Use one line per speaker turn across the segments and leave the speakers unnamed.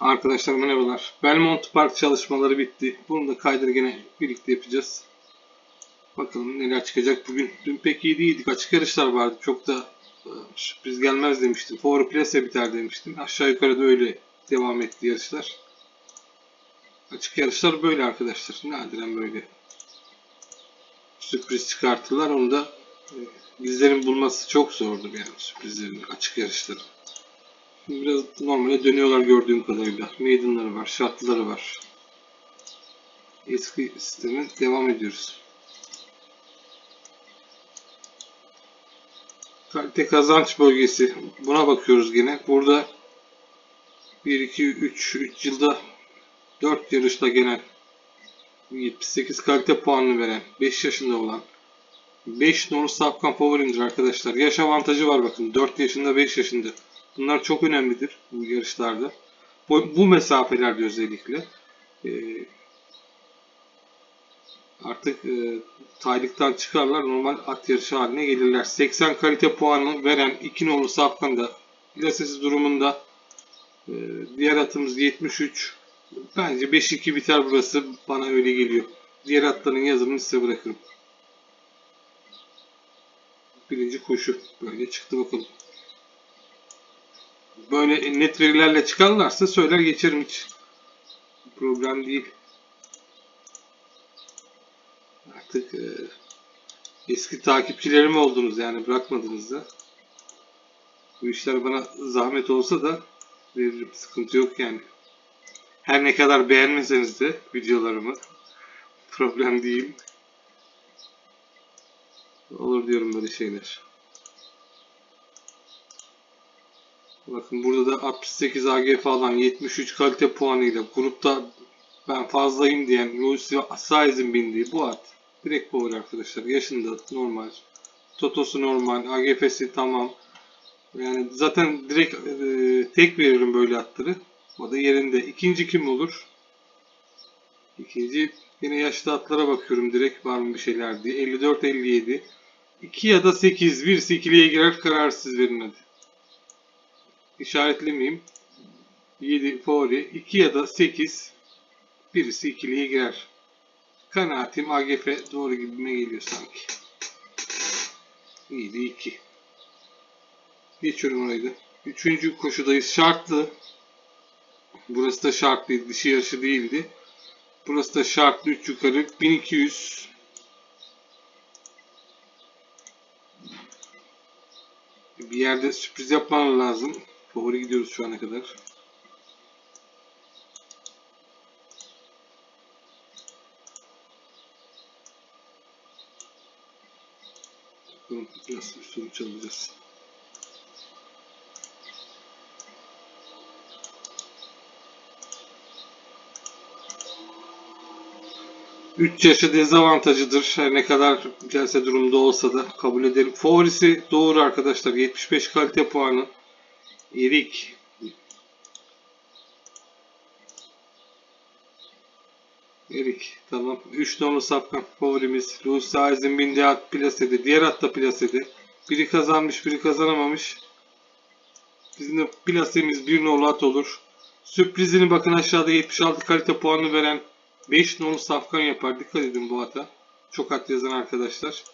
Arkadaşlar merhabalar. Belmont Park çalışmaları bitti. Bunu da kaydır gene birlikte yapacağız. Bakalım neler çıkacak bugün. Dün pek iyi değildik. Açık yarışlar vardı. Çok da e, sürpriz gelmez demiştim. Four Place biter demiştim. Aşağı yukarı da öyle devam etti yarışlar. Açık yarışlar böyle arkadaşlar. Nadiren böyle sürpriz çıkartırlar. Onu da e, bizlerin bulması çok zordur yani sürprizlerin açık yarışları. Biraz normale dönüyorlar gördüğüm kadarıyla. Maiden'ları var, şartları var. Eski sisteme devam ediyoruz. Kalite kazanç bölgesi. Buna bakıyoruz gene. Burada 1, 2, 3, 3 yılda 4 yarışta genel 78 kalite puanını veren 5 yaşında olan 5 nolu Safkan Power'indir arkadaşlar. Yaş avantajı var bakın. 4 yaşında 5 yaşında. Bunlar çok önemlidir bu yarışlarda. Bu, bu mesafelerde özellikle. Ee, artık e, taylıktan çıkarlar normal at yarışı haline gelirler. 80 kalite puanı veren 2 nolu Safkan da durumunda e, diğer atımız 73. Bence 5-2 biter burası. Bana öyle geliyor. Diğer atların yazımını size bırakırım. Birinci koşu. Böyle çıktı bakalım. Böyle net verilerle çıkarlarsa söyler geçerim hiç. Problem değil. Artık e, eski takipçilerim oldunuz yani bırakmadınız da. Bu işler bana zahmet olsa da veririm. Sıkıntı yok yani. Her ne kadar beğenmeseniz de videolarımı problem değil. Olur diyorum böyle şeyler. Bakın burada da 68 AG falan 73 kalite puanıyla grupta ben fazlayım diyen Lucy Saiz'in bindiği bu at. Direkt power arkadaşlar. Yaşında normal. Totosu normal. AGF'si tamam. Yani zaten direkt e, tek veririm böyle atları. O da yerinde. İkinci kim olur? İkinci yine yaşlı atlara bakıyorum direkt var mı bir şeyler diye. 54-57. 2 ya da 8. Birisi ikiliye girer kararsız verin hadi. İşaretlemeyeyim. 7 favori. 2 ya da 8. Birisi ikiliye girer. Kanaatim AGF doğru gibime geliyor sanki. 7 2. Geçiyorum orayı da. Üçüncü koşudayız. Şartlı. Burası da şartlıydı. Dişi yarışı değildi. Burası da şartlı 3 yukarı. 1200. Bir yerde sürpriz yapman lazım. Favori gidiyoruz şu ana kadar. Bakalım nasıl bir sonuç alacağız. Üç yaşı dezavantajıdır. Her ne kadar gelse durumda olsa da kabul edelim. Favorisi doğru arkadaşlar. 75 kalite puanı. Erik. Erik. Tamam. 3 numaralı safkan favorimiz. Louis Saiz'in bindiği at plasede. Diğer at da plasede. Biri kazanmış, biri kazanamamış. Bizim de plasemiz bir nolu at olur. Sürprizini bakın aşağıda 76 kalite puanı veren 5 nolu safkan yapar. Dikkat edin bu ata. Çok at yazan arkadaşlar.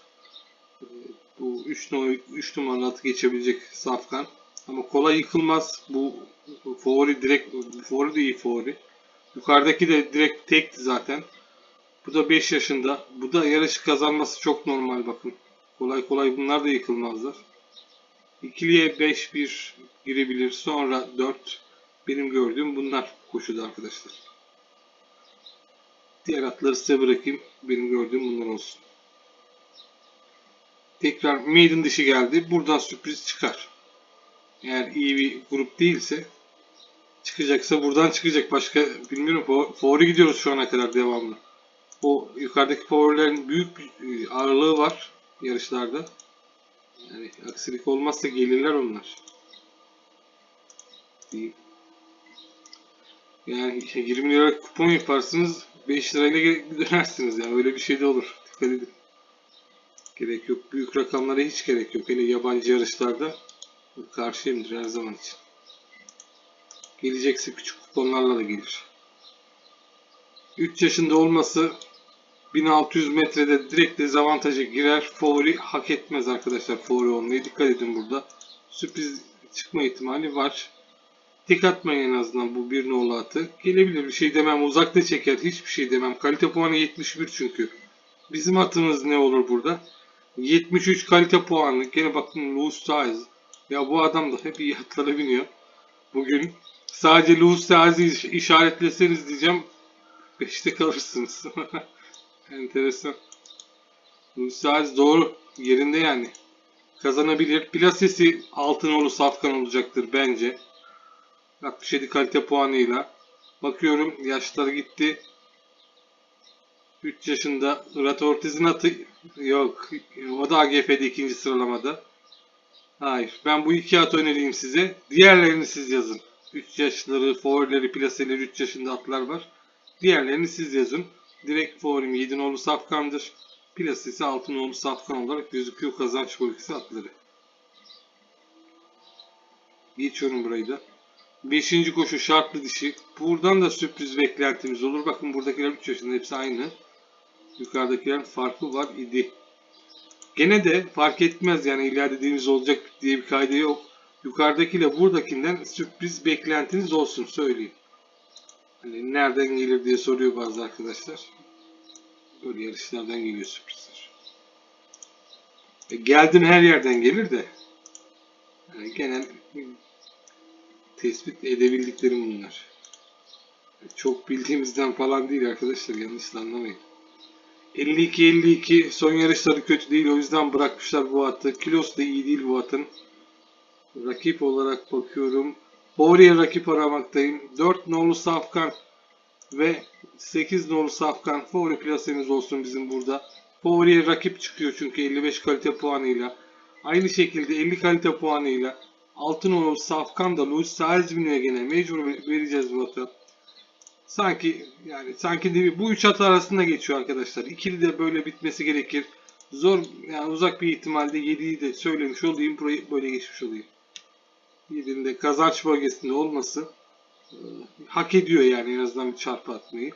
Ee, Bu 3 numaralı, 3 numaralı atı geçebilecek safkan. Ama kolay yıkılmaz. Bu favori direkt favori de iyi favori. Yukarıdaki de direkt tekti zaten. Bu da 5 yaşında. Bu da yarışı kazanması çok normal bakın. Kolay kolay bunlar da yıkılmazlar. İkiliye 5-1 girebilir. Sonra 4 benim gördüğüm bunlar koşuda arkadaşlar. Diğer atları size bırakayım. Benim gördüğüm bunlar olsun. Tekrar maiden dişi geldi. Buradan sürpriz çıkar. Eğer iyi bir grup değilse çıkacaksa buradan çıkacak. Başka bilmiyorum. Fa- Favori gidiyoruz şu ana kadar devamlı. O yukarıdaki favorilerin büyük bir e, ağırlığı var yarışlarda. Yani aksilik olmazsa gelirler onlar. Yani 20 lira kupon yaparsınız 5 lirayla dönersiniz yani öyle bir şey de olur. Dikkat edin. Gerek yok. Büyük rakamlara hiç gerek yok. Hele yabancı yarışlarda karşıyımdır her zaman için. Gelecekse küçük kuponlarla da gelir. 3 yaşında olması 1600 metrede direkt dezavantaja girer. Favori hak etmez arkadaşlar favori olmayı. Dikkat edin burada. Sürpriz çıkma ihtimali var. Tek atmayın en azından bu bir nolu atı. Gelebilir bir şey demem. Uzakta çeker. Hiçbir şey demem. Kalite puanı 71 çünkü. Bizim atımız ne olur burada? 73 kalite puanı. Gene bakın Louis Stiles. Ya bu adam da hep iyi atlara biniyor. Bugün sadece Louis Stiles'i işaretleseniz diyeceğim. 5'te kalırsınız. Enteresan. Louis Stiles doğru. Yerinde yani. Kazanabilir. Plasesi Altınoğlu Safkan olacaktır bence. 67 kalite puanıyla. Bakıyorum yaşları gitti. 3 yaşında Irat Ortiz'in atı yok. O da AGF'de ikinci sıralamada. Hayır. Ben bu iki at önereyim size. Diğerlerini siz yazın. 3 yaşları, favorileri, plaseleri 3 yaşında atlar var. Diğerlerini siz yazın. Direkt favorim 7 nolu safkandır. Plasesi 6 nolu safkan olarak gözüküyor kazanç bölgesi atları. Geçiyorum burayı da. Beşinci koşu şartlı dişi. Buradan da sürpriz beklentimiz olur. Bakın buradakiler 3 yaşında hepsi aynı. Yukarıdakiler farkı var idi. Gene de fark etmez yani illa dediğimiz olacak diye bir kaydı yok. Yukarıdakiyle buradakinden sürpriz beklentiniz olsun söyleyeyim. Hani nereden gelir diye soruyor bazı arkadaşlar. Böyle yarışlardan geliyor sürprizler. E, geldin her yerden gelir de. Yani genel tespit edebildiklerim bunlar. Çok bildiğimizden falan değil arkadaşlar yanlış anlamayın. 52-52 son yarışları kötü değil o yüzden bırakmışlar bu atı. Kilosu da iyi değil bu atın. Rakip olarak bakıyorum. Favoriye rakip aramaktayım. 4 nolu Safkan ve 8 nolu Safkan favori plasemiz olsun bizim burada. Favoriye rakip çıkıyor çünkü 55 kalite puanıyla. Aynı şekilde 50 kalite puanıyla Altınoğlu Safkan da Louis Salzburg'e gene mecbur vereceğiz bu atı. Sanki yani sanki değil? Bu üç at arasında geçiyor arkadaşlar. İkili de böyle bitmesi gerekir. Zor yani uzak bir ihtimalde 7'yi de söylemiş olayım. Burayı böyle geçmiş olayım. 7'nin de kazanç bölgesinde olması e, hak ediyor yani en azından bir çarpı atmayı.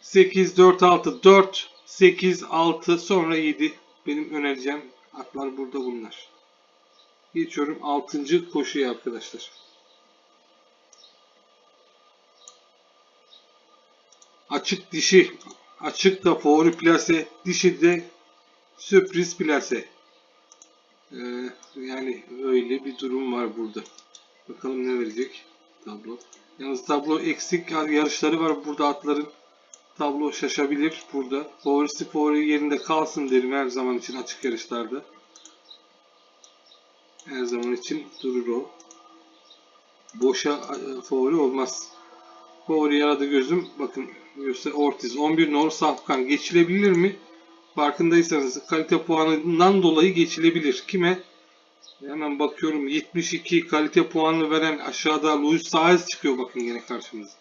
8, 4, 6, 4, 8, 6 sonra 7 benim önereceğim atlar burada bunlar. Geçiyorum 6. koşuya arkadaşlar. Açık dişi, açık da favori plase, dişi de sürpriz plase. Ee, yani öyle bir durum var burada. Bakalım ne verecek tablo. Yalnız tablo eksik yarışları var burada atların. Tablo şaşabilir burada. Favorisi favori yerinde kalsın derim her zaman için açık yarışlarda. Her zaman için durur o. Boşa e, favori olmaz. Favori yaradı gözüm. Bakın göster Ortiz 11 nor Safkan geçilebilir mi? Farkındaysanız kalite puanından dolayı geçilebilir. Kime? Hemen bakıyorum 72 kalite puanı veren aşağıda Luis Saez çıkıyor bakın yine karşımıza.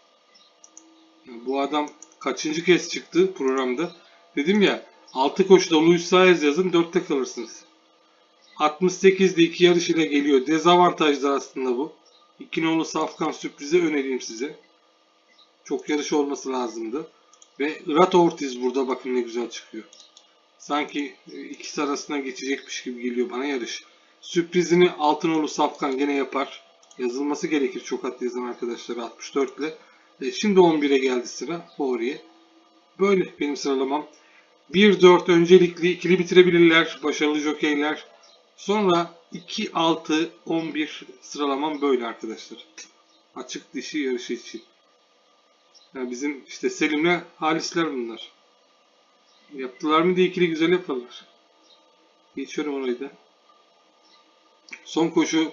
Bu adam kaçıncı kez çıktı programda? Dedim ya 6 koşuda Luis Saez yazın 4'te kalırsınız. 68'de 2 yarış ile geliyor. Dezavantajlı aslında bu. 2 nolu Safkan sürprizi önereyim size. Çok yarış olması lazımdı. Ve Irat Ortiz burada bakın ne güzel çıkıyor. Sanki e, ikisi arasına geçecekmiş gibi geliyor bana yarış. Sürprizini Altınoğlu Safkan gene yapar. Yazılması gerekir çok at yazan arkadaşlar 64 ile. E, şimdi 11'e geldi sıra Favori'ye. Böyle benim sıralamam. 1-4 öncelikli ikili bitirebilirler. Başarılı jokeyler. Sonra 2-6-11 sıralamam böyle arkadaşlar. Açık dişi yarışı için. Yani bizim işte Selim'le Halisler bunlar. Yaptılar mı diye ikili güzel yaparlar. Geçiyorum orayı da. Son koşu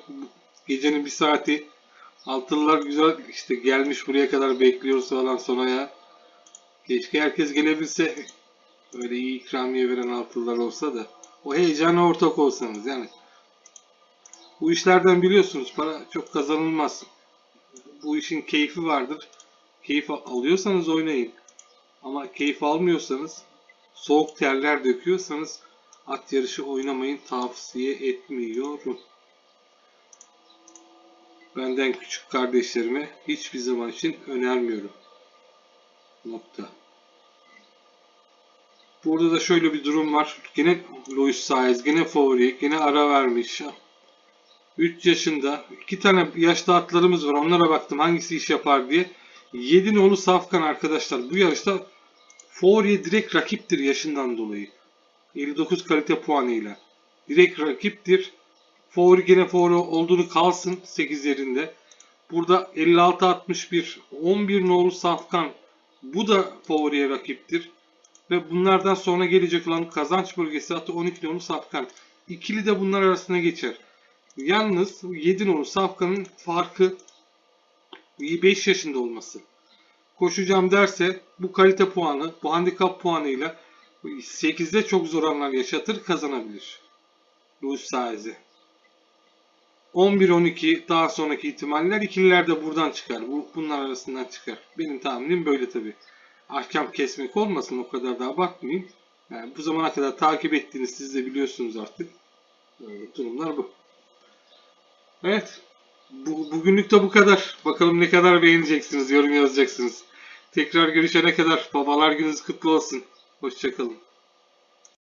gecenin bir saati. Altılılar güzel işte gelmiş buraya kadar bekliyoruz falan sonra ya. Keşke herkes gelebilse. Öyle iyi ikramiye veren altılılar olsa da. O heyecana ortak olsanız yani. Bu işlerden biliyorsunuz para çok kazanılmaz. Bu işin keyfi vardır. Keyif alıyorsanız oynayın. Ama keyif almıyorsanız, soğuk terler döküyorsanız at yarışı oynamayın tavsiye etmiyorum. benden küçük kardeşlerime hiçbir zaman için önermiyorum. Nokta. Burada da şöyle bir durum var. Gene Luis Saez, gene favori, gene ara vermiş. 3 yaşında. iki tane yaşlı atlarımız var. Onlara baktım hangisi iş yapar diye. 7 nolu Safkan arkadaşlar. Bu yarışta Favori'ye direkt rakiptir yaşından dolayı. 59 kalite puanıyla. Direkt rakiptir. Favori gene favori olduğunu kalsın 8 yerinde. Burada 56-61 11 nolu Safkan. Bu da favoriye rakiptir. Ve bunlardan sonra gelecek olan kazanç bölgesi hatta 12 nolu Safkan. İkili de bunlar arasına geçer. Yalnız 7 nolu Safkan'ın farkı 5 yaşında olması. Koşacağım derse bu kalite puanı, bu handikap puanıyla 8'de çok zor anlar yaşatır kazanabilir. Louis Saez'i. 11-12 daha sonraki ihtimaller ikililer de buradan çıkar. Bu, bunlar arasından çıkar. Benim tahminim böyle tabi. Ahkam kesmek olmasın o kadar da abartmayayım. Yani bu zamana kadar takip ettiğiniz siz de biliyorsunuz artık. Durumlar bu. Evet. Bu, bugünlük de bu kadar. Bakalım ne kadar beğeneceksiniz, yorum yazacaksınız. Tekrar görüşene kadar babalar gününüz kutlu olsun. Hoşçakalın.